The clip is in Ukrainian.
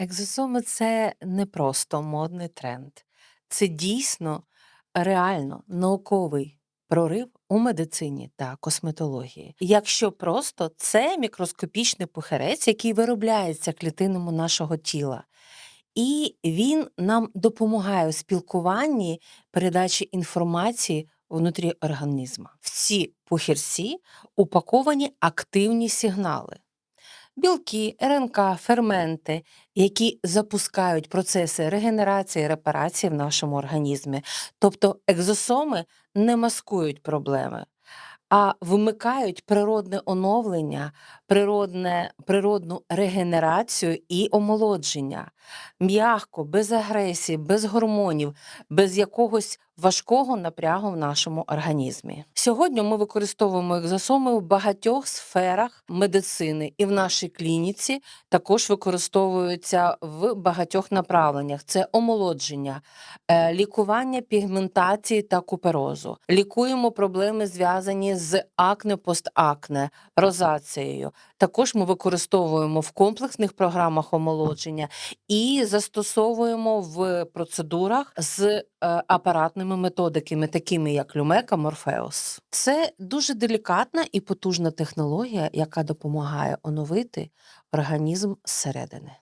Екзосоми це не просто модний тренд. Це дійсно реально науковий прорив у медицині та косметології. Якщо просто це мікроскопічний пухирець, який виробляється клітинами нашого тіла. І він нам допомагає у спілкуванні, передачі інформації внутрі організму. В ці пухірці упаковані активні сигнали білки, РНК, ферменти, які запускають процеси регенерації, репарації в нашому організмі. Тобто екзосоми не маскують проблеми, а вмикають природне оновлення, природне, природну регенерацію і омолодження. М'ягко, без агресії, без гормонів, без якогось важкого напрягу в нашому організмі. Сьогодні ми використовуємо екзосоми в багатьох сферах медицини, і в нашій клініці також використовуються в багатьох направленнях: це омолодження, е, лікування пігментації та куперозу. Лікуємо проблеми, зв'язані з акне, постакне, розацією. Також ми використовуємо в комплексних програмах омолодження і застосовуємо в процедурах з е, апаратними методиками, такими як Люмека, Морфеус. Це дуже делікатна і потужна технологія, яка допомагає оновити організм зсередини.